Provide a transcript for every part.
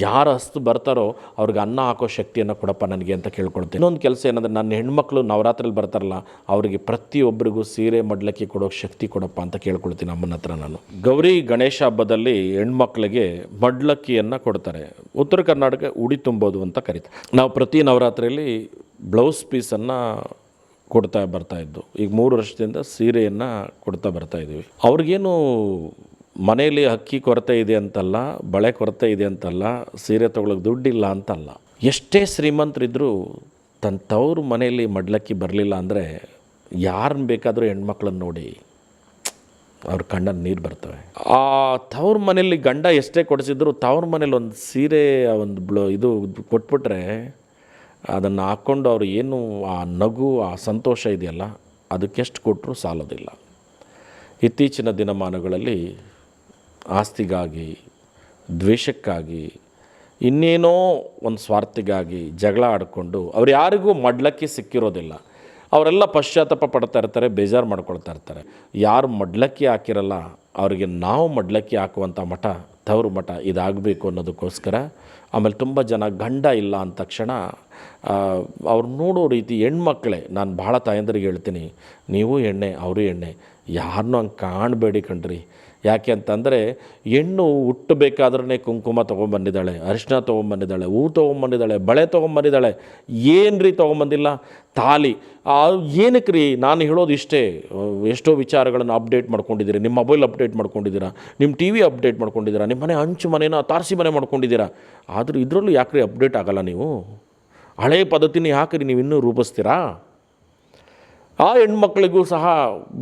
ಯಾರು ಹಸ್ತು ಬರ್ತಾರೋ ಅವ್ರಿಗೆ ಅನ್ನ ಹಾಕೋ ಶಕ್ತಿಯನ್ನು ಕೊಡಪ್ಪ ನನಗೆ ಅಂತ ಕೇಳ್ಕೊಳ್ತೀನಿ. ಇನ್ನೊಂದು ಕೆಲಸ ಏನಂದರೆ ನನ್ನ ಹೆಣ್ಮಕ್ಳು ನವರಾತ್ರಿಲಿ ಬರ್ತಾರಲ್ಲ, ಅವರಿಗೆ ಪ್ರತಿಯೊಬ್ಬರಿಗೂ ಸೀರೆ ಮಡ್ಲಕ್ಕೆ ಕೊಡೋ ಶಕ್ತಿ ಕೊಡಪ್ಪ ಅಂತ ಕೇಳ್ಕೊಳ್ತೀನಿ ಅಮ್ಮನ ಹತ್ರ ನಾನು. ಗೌರಿ ಗಣೇಶ ಹಬ್ಬದಲ್ಲಿ ಹೆಣ್ಮಕ್ಳಿಗೆ ಮಡ್ಲಕ್ಕಿಯನ್ನು ಕೊಡ್ತಾರೆ. ಉತ್ತರ ಕರ್ನಾಟಕ ಉಡಿ ತುಂಬೋದು ಅಂತ ಕರೀತಾರೆ ನಾವು ಪ್ರತಿ ನವರಾತ್ರಿಯಲ್ಲಿ ಬ್ಲೌಸ್ ಪೀಸನ್ನು ಕೊಡ್ತಾ ಬರ್ತಾ ಇದ್ದು, ಈಗ ಮೂರು ವರ್ಷದಿಂದ ಸೀರೆಯನ್ನು ಕೊಡ್ತಾ ಬರ್ತಾ ಇದ್ದೀವಿ ಅವ್ರಿಗೇನು ಮನೆಯಲ್ಲಿ ಅಕ್ಕಿ ಕೊರತೆ ಇದೆ ಅಂತಲ್ಲ, ಬಳೆ ಕೊರತೆ ಇದೆ ಅಂತಲ್ಲ, ಸೀರೆ ತೊಗೊಳಕ್ಕೆ ದುಡ್ಡಿಲ್ಲ ಅಂತಲ್ಲ. ಎಷ್ಟೇ ಶ್ರೀಮಂತರಿದ್ದರೂ ತನ್ನ ತವರು ಮನೆಯಲ್ಲಿ ಮಡ್ಲಕ್ಕಿ ಬರಲಿಲ್ಲ ಅಂದರೆ ಯಾರನ್ನು ಬೇಕಾದರೂ ಹೆಣ್ಮಕ್ಳನ್ನ ನೋಡಿ ಅವ್ರ ಕಣ್ಣಲ್ಲಿ ನೀರು ಬರ್ತವೆ. ಆ ತವ್ರ ಮನೇಲಿ ಗಂಡ ಎಷ್ಟೇ ಕೊಡಿಸಿದ್ರು ತವ್ರ ಮನೇಲಿ ಒಂದು ಸೀರೆ, ಒಂದು ಬ್ಲೋ ಇದು ಕೊಟ್ಬಿಟ್ರೆ ಅದನ್ನು ಹಾಕ್ಕೊಂಡು ಅವ್ರು ಏನು ಆ ನಗು, ಆ ಸಂತೋಷ ಇದೆಯಲ್ಲ, ಅದಕ್ಕೆಷ್ಟು ಕೊಟ್ಟರೂ ಸಾಲೋದಿಲ್ಲ. ಇತ್ತೀಚಿನ ದಿನಮಾನಗಳಲ್ಲಿ ಆಸ್ತಿಗಾಗಿ, ದ್ವೇಷಕ್ಕಾಗಿ, ಇನ್ನೇನೋ ಒಂದು ಸ್ವಾರ್ಥಿಗಾಗಿ ಜಗಳ ಆಡಿಕೊಂಡು ಅವ್ರು ಯಾರಿಗೂ ಮಡ್ಲಕ್ಕಿ ಸಿಕ್ಕಿರೋದಿಲ್ಲ. ಅವರೆಲ್ಲ ಪಶ್ಚಾತ್ತಾಪ ಪಡ್ತಾ ಇರ್ತಾರೆ, ಬೇಜಾರು ಮಾಡ್ಕೊಳ್ತಾ ಇರ್ತಾರೆ. ಯಾರು ಮಡ್ಲಕ್ಕಿ ಹಾಕಿರಲ್ಲ, ಅವರಿಗೆ ನಾವು ಮಡ್ಲಕ್ಕಿ ಹಾಕುವಂಥ ಮಠ ತವರು ಮಠ ಇದಾಗಬೇಕು ಅನ್ನೋದಕ್ಕೋಸ್ಕರ ಆಮೇಲೆ ತುಂಬ ಜನ ಗಂಡ ಇಲ್ಲ ಅಂದ ತಕ್ಷಣ ಅವ್ರು ನೋಡೋ ರೀತಿ ಹೆಣ್ಮಕ್ಳೇ, ನಾನು ಭಾಳ ತಾಯಂದ್ರಿಗೆ ಹೇಳ್ತೀನಿ, ನೀವು ಎಣ್ಣೆ, ಅವರು ಎಣ್ಣೆ ಯಾರನ್ನೂ ಹಂಗೆ ಕಾಣಬೇಡಿ ಕಣ್ರಿ. ಯಾಕೆ ಅಂತಂದರೆ ಹೆಣ್ಣು ಹುಟ್ಟಬೇಕಾದ್ರೆ ಕುಂಕುಮ ತೊಗೊಂಬಂದಿದ್ದಾಳೆ ಅರಿಶಿನ ತೊಗೊಂಬಂದಿದ್ದಾಳೆ, ಹೂ ತೊಗೊಂಬಂದಿದ್ದಾಳೆ, ಬಳೆ ತೊಗೊಂಬಂದಿದ್ದಾಳೆ, ಏನು ರೀ ತೊಗೊಂಬಂದಿಲ್ಲ? ತಾಲಿ. ಏನಕ್ಕೆ ರೀ? ನಾನು ಹೇಳೋದು ಇಷ್ಟೇ. ಎಷ್ಟೋ ವಿಚಾರಗಳನ್ನು ಅಪ್ಡೇಟ್ ಮಾಡ್ಕೊಂಡಿದ್ದೀರಿ. ನಿಮ್ಮ ಮೊಬೈಲ್ ಅಪ್ಡೇಟ್ ಮಾಡ್ಕೊಂಡಿದ್ದೀರಾ? ನಿಮ್ಮ ಟಿ ವಿ ಅಪ್ಡೇಟ್ ಮಾಡ್ಕೊಂಡಿದ್ದೀರಾ? ನಿಮ್ಮ ಮನೆ ಹಂಚು ಮನೇನ ತಾರಸಿ ಮನೆ ಮಾಡ್ಕೊಂಡಿದ್ದೀರಾ? ಆದರೂ ಇದರಲ್ಲೂ ಯಾಕ್ರಿ ಅಪ್ಡೇಟ್ ಆಗಲ್ಲ ನೀವು? ಹಳೆ ಪದ್ಧತಿನ ಯಾಕ್ರಿ ನೀವು ಇನ್ನೂ ರೂಪಿಸ್ತೀರಾ? ಆ ಹೆಣ್ಮಕ್ಳಿಗೂ ಸಹ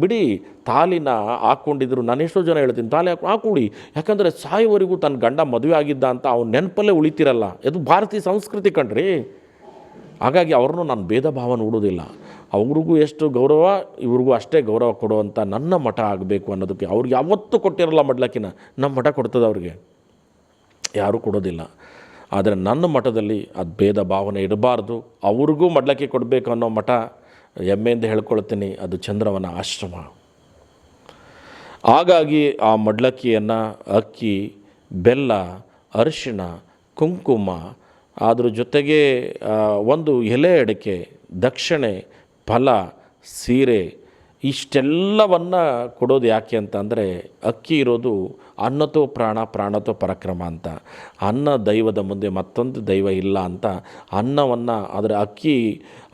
ಬಿಡಿ, ತಾಲಿನ ಹಾಕ್ಕೊಂಡಿದ್ರು ನಾನು ಎಷ್ಟೋ ಜನ ಹೇಳ್ತೀನಿ, ತಾಲಿ ಹಾಕಿ, ಹಾಕೊಡಿ. ಯಾಕಂದರೆ ಸಾಯುವರೆಗೂ ತನ್ನ ಗಂಡ ಮದುವೆ ಆಗಿದ್ದ ಅಂತ ಅವ್ನ ನೆನಪಲ್ಲೇ ಉಳಿತಿರಲ್ಲ. ಇದು ಭಾರತೀಯ ಸಂಸ್ಕೃತಿ ಕಣ್ರಿ. ಹಾಗಾಗಿ ಅವ್ರನ್ನೂ ನಾನು ಭೇದ ಭಾವ ನೋಡೋದಿಲ್ಲ. ಅವ್ರಿಗೂ ಎಷ್ಟು ಗೌರವ, ಇವ್ರಿಗೂ ಅಷ್ಟೇ ಗೌರವ ಕೊಡುವಂಥ ನನ್ನ ಮಠ ಆಗಬೇಕು ಅನ್ನೋದಕ್ಕೆ ಅವ್ರಿಗೆ ಯಾವತ್ತೂ ಕೊಟ್ಟಿರಲ್ಲ ಮಡ್ಲಕ್ಕಿನ ನಮ್ಮ ಮಠ ಕೊಡ್ತದೆ ಅವ್ರಿಗೆ. ಯಾರೂ ಕೊಡೋದಿಲ್ಲ. ಆದರೆ ನನ್ನ ಮಠದಲ್ಲಿ ಅದು ಭೇದ ಭಾವನೆ ಇರಬಾರ್ದು ಅವ್ರಿಗೂ ಮಡ್ಲಕ್ಕಿ ಕೊಡಬೇಕು ಅನ್ನೋ ಮಠ ಹೆಮ್ಮೆಯಿಂದ ಹೇಳ್ಕೊಳ್ತೀನಿ, ಅದು ಚಂದ್ರವನ ಆಶ್ರಮ. ಹಾಗಾಗಿ ಆ ಮಡ್ಲಕ್ಕಿಯನ್ನು ಅಕ್ಕಿ, ಬೆಲ್ಲ, ಅರಿಶಿಣ, ಕುಂಕುಮ ಅದ್ರ ಜೊತೆಗೆ ಒಂದು ಎಲೆ ಅಡಿಕೆ, ದಕ್ಷಿಣೆ, ಫಲ, ಸೀರೆ ಇಷ್ಟೆಲ್ಲವನ್ನು ಕೊಡೋದು ಯಾಕೆ ಅಂತ ಅಂದರೆ ಅಕ್ಕಿ ಇರೋದು ಅನ್ನತೋ ಪ್ರಾಣ, ಪ್ರಾಣತೋ ಪರಕ್ರಮ ಅಂತ. ಅನ್ನ ದೈವದ ಮುಂದೆ ಮತ್ತೊಂದು ದೈವ ಇಲ್ಲ ಅಂತ ಅನ್ನವನ್ನು ಅದರ ಅಕ್ಕಿ,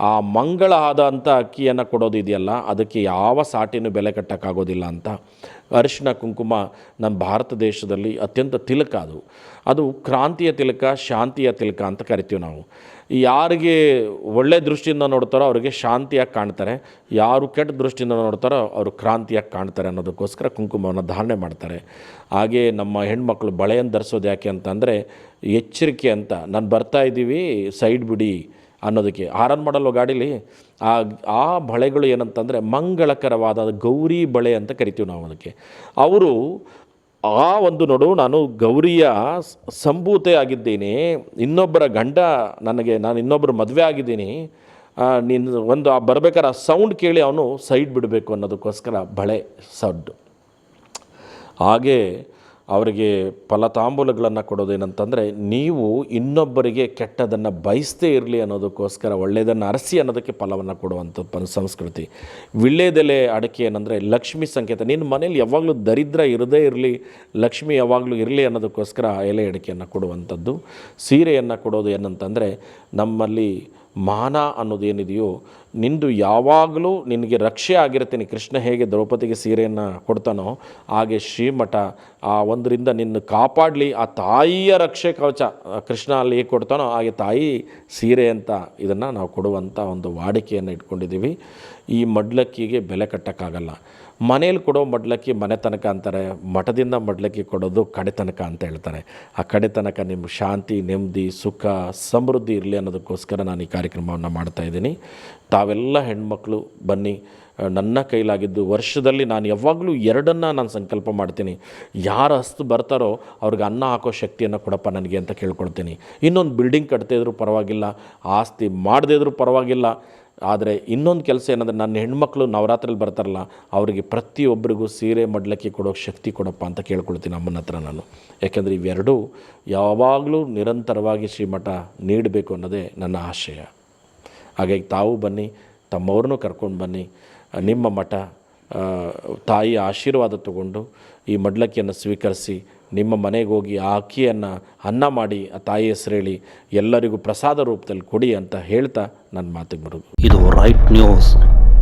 ಆ ಮಂಗಳ ಆದಂಥ ಅಕ್ಕಿಯನ್ನು ಕೊಡೋದು ಇದೆಯಲ್ಲ, ಅದಕ್ಕೆ ಯಾವ ಸಾಟಿನೂ ಬೆಲೆ ಕಟ್ಟೋಕ್ಕಾಗೋದಿಲ್ಲ ಅಂತ. ಅರಿಶಿನ ಕುಂಕುಮ ನಮ್ಮ ಭಾರತ ದೇಶದಲ್ಲಿ ಅತ್ಯಂತ ತಿಲಕ ಅದು. ಅದು ಕ್ರಾಂತಿಯ ತಿಲಕ, ಶಾಂತಿಯ ತಿಲಕ ಅಂತ ಕರಿತೀವಿ ನಾವು. ಯಾರಿಗೆ ಒಳ್ಳೆ ದೃಷ್ಟಿಯಿಂದ ನೋಡ್ತಾರೋ ಅವರಿಗೆ ಶಾಂತಿಯಾಗಿ ಕಾಣ್ತಾರೆ. ಯಾರು ಕೆಟ್ಟ ದೃಷ್ಟಿಯಿಂದ ನೋಡ್ತಾರೋ ಅವರು ಕ್ರಾಂತಿಯಾಗಿ ಕಾಣ್ತಾರೆ ಅನ್ನೋದಕ್ಕೋಸ್ಕರ ಕುಂಕುಮವನ್ನು ಧಾರಣೆ ಮಾಡ್ತಾರೆ. ಹಾಗೆ ನಮ್ಮ ಹೆಣ್ಮಕ್ಳು ಬಳೆಯನ್ನು ಧರಿಸೋದು ಯಾಕೆ ಅಂತಂದರೆ, ಎಚ್ಚರಿಕೆ ಅಂತ, ನಾನು ಬರ್ತಾ ಇದ್ದೀವಿ, ಸೈಡ್ ಬಿಡಿ ಅನ್ನೋದಕ್ಕೆ. ಹಾರನ್ ಮಾಡಲ್ವ ಗಾಡೀಲಿ? ಆ ಆ ಬಳೆಗಳು ಏನಂತಂದರೆ ಮಂಗಳಕರವಾದ ಗೌರಿ ಬಳೆ ಅಂತ ಕರಿತೀವಿ ನಾವು ಅದಕ್ಕೆ. ಅವರು, ಆ ಒಂದು ನೋಡು, ನಾನು ಗೌರಿಯ ಸಂಭೂತೆ ಆಗಿದ್ದೀನಿ, ಇನ್ನೊಬ್ಬರ ಗಂಡ ನನಗೆ, ನಾನು ಇನ್ನೊಬ್ಬರು ಮದುವೆ ಆಗಿದ್ದೀನಿ ನೀನು ಒಂದು ಆ ಬರ್ಬೇಕಾದ್ರೆ ಆ ಸೌಂಡ್ ಕೇಳಿ ಅವನು ಸೈಡ್ ಬಿಡಬೇಕು ಅನ್ನೋದಕ್ಕೋಸ್ಕರ ಬಳೆ ಸಡ್ಡು ಹಾಗೆ ಅವರಿಗೆ ಫಲತಾಂಬೂಲಗಳನ್ನು ಕೊಡೋದೇನಂತಂದರೆ ನೀವು ಇನ್ನೊಬ್ಬರಿಗೆ ಕೆಟ್ಟದನ್ನು ಬಯಸ್ತೇ ಇರಲಿ ಅನ್ನೋದಕ್ಕೋಸ್ಕರ ಒಳ್ಳೆಯದನ್ನು ಅರಸಿ ಅನ್ನೋದಕ್ಕೆ ಫಲವನ್ನು ಕೊಡುವಂಥ ಪ ಸಂಸ್ಕೃತಿ. ವಿಳ್ಳೆದೆಲೆ ಅಡಿಕೆ ಏನಂದರೆ ಲಕ್ಷ್ಮಿ ಸಂಕೇತ. ನಿನ್ನ ಮನೇಲಿ ಯಾವಾಗಲೂ ದರಿದ್ರ ಇರದೇ ಇರಲಿ, ಲಕ್ಷ್ಮಿ ಯಾವಾಗಲೂ ಇರಲಿ ಅನ್ನೋದಕ್ಕೋಸ್ಕರ ಎಲೆ ಅಡಿಕೆಯನ್ನು ಕೊಡುವಂಥದ್ದು. ಸೀರೆಯನ್ನು ಕೊಡೋದು ಏನಂತಂದರೆ ನಮ್ಮಲ್ಲಿ ಮಾನ ಅನ್ನೋದೇನಿದೆಯೋ, ನಿಂದು ಯಾವಾಗಲೂ ನಿನಗೆ ರಕ್ಷೆ ಆಗಿರ್ತೀನಿ. ಕೃಷ್ಣ ಹೇಗೆ ದ್ರೌಪದಿಗೆ ಸೀರೆಯನ್ನು ಕೊಡ್ತಾನೋ, ಹಾಗೆ ಶ್ರೀಮಠ, ಆ ಒಂದರಿಂದ ನಿನ್ನ ಕಾಪಾಡಲಿ, ಆ ತಾಯಿಯ ರಕ್ಷೆ ಕವಚ ಕೃಷ್ಣ ಅಲ್ಲಿ ಹೇಗೆ ಕೊಡ್ತಾನೋ, ಹಾಗೆ ತಾಯಿ ಸೀರೆ ಅಂತ ಇದನ್ನು ನಾವು ಕೊಡುವಂಥ ಒಂದು ವಾಡಿಕೆಯನ್ನು ಇಟ್ಕೊಂಡಿದ್ದೀವಿ. ಈ ಮಡ್ಲಕ್ಕಿಗೆ ಬೆಲೆ ಕಟ್ಟೋಕ್ಕಾಗಲ್ಲ. ಮನೇಲಿ ಕೊಡೋ ಮಡ್ಲಕ್ಕಿ ಮನೆ ತನಕ ಅಂತಾರೆ, ಮಠದಿಂದ ಮಡ್ಲಕ್ಕಿ ಕೊಡೋದು ಕಡೆತನಕ ಅಂತ ಹೇಳ್ತಾರೆ. ಆ ಕಡೆತನಕ ನಿಮ್ಮ ಶಾಂತಿ, ನೆಮ್ಮದಿ, ಸುಖ, ಸಮೃದ್ಧಿ ಇರಲಿ ಅನ್ನೋದಕ್ಕೋಸ್ಕರ ನಾನು ಈ ಕಾರ್ಯಕ್ರಮವನ್ನು ಮಾಡ್ತಾ ಇದ್ದೀನಿ. ತಾವೆಲ್ಲ ಹೆಣ್ಮಕ್ಳು ಬನ್ನಿ, ನನ್ನ ಕೈಲಾಗಿದ್ದು ವರ್ಷದಲ್ಲಿ ನಾನು ಯಾವಾಗಲೂ ಎರಡನ್ನು ನಾನು ಸಂಕಲ್ಪ ಮಾಡ್ತೀನಿ. ಯಾರು ಹಸ್ತು ಬರ್ತಾರೋ ಅವ್ರಿಗೆ ಅನ್ನ ಹಾಕೋ ಶಕ್ತಿಯನ್ನು ಕೊಡಪ್ಪ ನನಗೆ ಅಂತ ಕೇಳ್ಕೊಳ್ತೀನಿ. ಇನ್ನೊಂದು ಬಿಲ್ಡಿಂಗ್ ಕಟ್ತಾ ಇದ್ರೂ ಪರವಾಗಿಲ್ಲ, ಆಸ್ತಿ ಮಾಡದೇ ಇದ್ರೂ ಪರವಾಗಿಲ್ಲ ಆದರೆ ಇನ್ನೊಂದು ಕೆಲಸ ಏನಂದರೆ ನನ್ನ ಹೆಣ್ಮಕ್ಳು ನವರಾತ್ರಿಲಿ ಬರ್ತಾರಲ್ಲ, ಅವರಿಗೆ ಪ್ರತಿಯೊಬ್ಬರಿಗೂ ಸೀರೆ ಮಡ್ಲಕ್ಕೆ ಕೊಡೋಕ್ಕೆ ಶಕ್ತಿ ಕೊಡಪ್ಪ ಅಂತ ಕೇಳ್ಕೊಳ್ತೀನಿ ಅಮ್ಮನ ಹತ್ರ ನಾನು. ಯಾಕೆಂದರೆ ಇವೆರಡೂ ಯಾವಾಗಲೂ ನಿರಂತರವಾಗಿ ಶ್ರೀಮಠ ನೀಡಬೇಕು ಅನ್ನೋದೇ ನನ್ನ ಆಶಯ. ಹಾಗಾಗಿ ತಾವು ಬನ್ನಿ, ತಮ್ಮವ್ರನ್ನೂ ಕರ್ಕೊಂಡು ಬನ್ನಿ, ನಿಮ್ಮ ಮಠ ತಾಯಿಯ ಆಶೀರ್ವಾದ ತಗೊಂಡು ಈ ಮಡ್ಲಕ್ಕಿಯನ್ನು ಸ್ವೀಕರಿಸಿ ನಿಮ್ಮ ಮನೆಗೆ ಹೋಗಿ ಆ ಅಕ್ಕಿಯನ್ನು ಅನ್ನ ಮಾಡಿ, ಆ ತಾಯಿ ಹೆಸರು ಹೇಳಿ ಎಲ್ಲರಿಗೂ ಪ್ರಸಾದ ರೂಪದಲ್ಲಿ ಕೊಡಿ ಅಂತ ಹೇಳ್ತಾ ನನ್ನ ಮಾತಿಗೆ ಬರೋದು. ಇದು ರೈಟ್ ನ್ಯೂಸ್